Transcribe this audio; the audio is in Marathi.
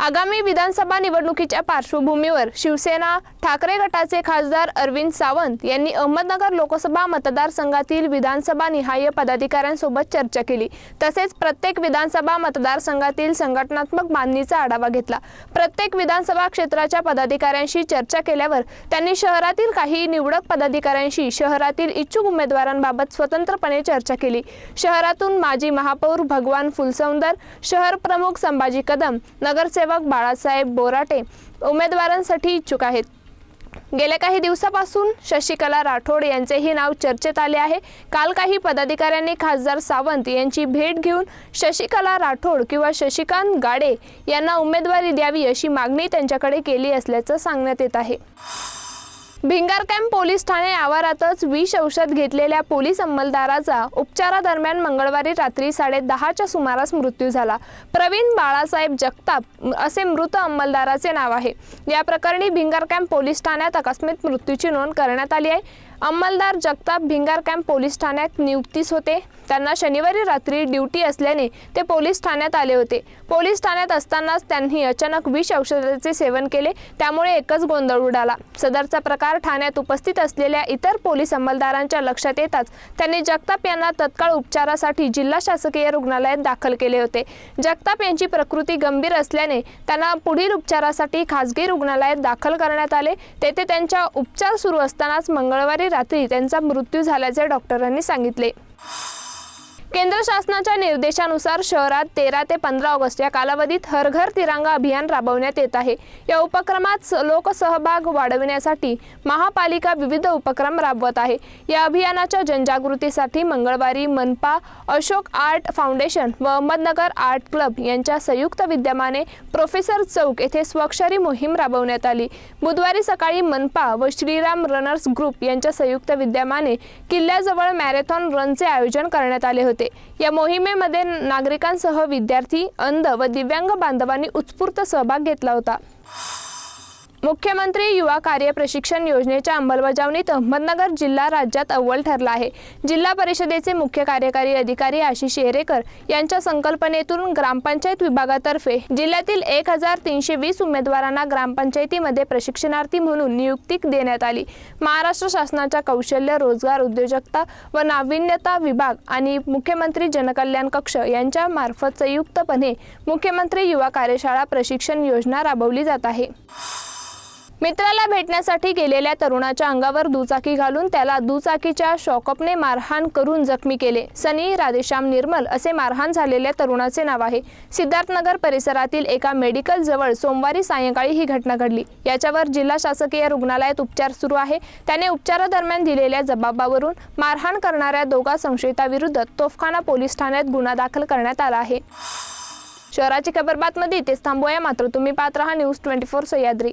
आगामी विधानसभा निवडणुकीच्या पार्श्वभूमीवर शिवसेना ठाकरे गटाचे खासदार अरविंद सावंत यांनी अहमदनगर लोकसभा मतदारसंघातील विधानसभा निहाय पदाधिकाऱ्यांसोबत चर्चा केली. तसेच प्रत्येक विधानसभा मतदारसंघातील संघटनात्मक बांधणीचा आढावा घेतला. प्रत्येक विधानसभा क्षेत्राच्या पदाधिकाऱ्यांशी चर्चा केल्यावर त्यांनी शहरातील काही निवडक पदाधिकाऱ्यांशी शहरातील इच्छुक उमेदवारांबाबत स्वतंत्रपणे चर्चा केली. शहरातून माजी महापौर भगवान फुलसौंदर शहर प्रमुख संभाजी कदम नगरसेवक बाळासाहेब बोराटे उमेदवारांसाठी इच्छुक आहेत. गेल्या काही दिवसापासून शशिकला राठोड यांचेही नाव चर्चेत आले आहे. काल काही पदाधिकाऱ्यांनी खासदार सावंत यांची भेट घेऊन शशिकला राठोड किंवा शशिकांत गाडे यांना उमेदवारी द्यावी अशी मागणी त्यांच्याकडे केली असल्याचं सांगण्यात येत आहे. भिंगार कॅम्प पोलीस ठाणे आवारातच विष औषध घेतलेल्या पोलीस अंमलदाराचा उपचारादरम्यान मंगळवारी रात्री साडे दहाच्या सुमारास मृत्यू झाला. प्रवीण बाळासाहेब जगताप असे मृत अंमलदाराचे नाव आहे. या प्रकरणी भिंगार कॅम्प पोलीस ठाण्यात अकस्मित मृत्यूची नोंद करण्यात आली आहे. अंमलदार जगताप भिंगार कॅम्प पोलीस ठाण्यात नियुक्तीस होते. त्यांना शनिवारी रात्री ड्युटी असल्याने ते पोलीस ठाण्यात आले होते. पोलीस ठाण्यात असतानाच त्यांनी अचानक विष औषधाचे सेवन केले. त्यामुळे एकच गोंधळ उडाला. सदरचा प्रकार ठाण्यात उपस्थित असलेल्या इतर पोलीस अंमलदारांच्या लक्षात येताच त्यांनी जगताप यांना तत्काळ उपचारासाठी जिल्हा शासकीय रुग्णालयात दाखल केले होते. जगताप यांची प्रकृती गंभीर असल्याने त्यांना पुढील उपचारासाठी खासगी रुग्णालयात दाखल करण्यात आले. तेथे त्यांच्या उपचार सुरू असतानाच मंगळवारी रात्री त्यांचा मृत्यू झाल्याचे डॉक्टरांनी सांगितले. केंद्र शासनाच्या निर्देशानुसार शहरात तेरा ते पंधरा ऑगस्ट या कालावधीत हर घर तिरंगा अभियान राबवण्यात येत आहे. या उपक्रमात स- लोकसहभाग वाढविण्यासाठी महापालिका विविध उपक्रम राबवत आहे. या अभियानाच्या जनजागृतीसाठी मंगळवारी मनपा अशोक आर्ट फाउंडेशन व अहमदनगर आर्ट क्लब यांच्या संयुक्त विद्यमाने प्रोफेसर चौक येथे स्वाक्षरी मोहीम राबवण्यात आली. बुधवारी सकाळी मनपा व श्रीराम रनर्स ग्रुप यांच्या संयुक्त विद्यमाने किल्ल्याजवळ मॅरेथॉन रनचे आयोजन करण्यात आले होते. या मोहिमेमध्ये नागरिकांसह विद्यार्थी अंध व दिव्यांग बांधवांनी उत्स्फूर्त सहभाग घेतला होता. मुख्यमंत्री युवा कार्य प्रशिक्षण योजनेच्या अंमलबजावणीत अहमदनगर जिल्हा राज्यात अव्वल ठरला आहे. जिल्हा परिषदेचे मुख्य कार्यकारी अधिकारी आशिष येरेकर यांच्या संकल्पनेतून ग्रामपंचायत विभागातर्फे जिल्ह्यातील एक हजार तीनशे वीस उमेदवारांना ग्रामपंचायतीमध्ये प्रशिक्षणार्थी म्हणून नियुक्ती देण्यात आली. महाराष्ट्र शासनाच्या कौशल्य रोजगार उद्योजकता व नाविन्यता विभाग आणि मुख्यमंत्री जनकल्याण कक्ष यांच्या मार्फत संयुक्तपणे मुख्यमंत्री युवा कार्यशाळा प्रशिक्षण योजना राबवली जात आहे. मित्राला भेटण्यासाठी गेलेल्या तरुणाच्या अंगावर दुचाकी घालून त्याला दुचाकीच्या शॉकअपने मारहाण करून जखमी केले. सनी राधेश्याम निर्मल असे मारहाण झालेल्या तरुणाचे नाव आहे. सिद्धार्थनगर परिसरातील एका मेडिकल जवळ सोमवारी सायंकाळी ही घटना घडली. याच्यावर जिल्हा शासकीय रुग्णालयात उपचार सुरू आहे. त्याने उपचारादरम्यान दिलेल्या जबाबावरून मारहाण करणाऱ्या दोघा संशयिताविरुद्ध तोफखाना पोलीस ठाण्यात गुन्हा दाखल करण्यात आला आहे. शहराची खबर बातमध्ये इथेच थांबूया. मात्र तुम्ही पाहत राहा न्यूज ट्वेंटी फोर सह्याद्री.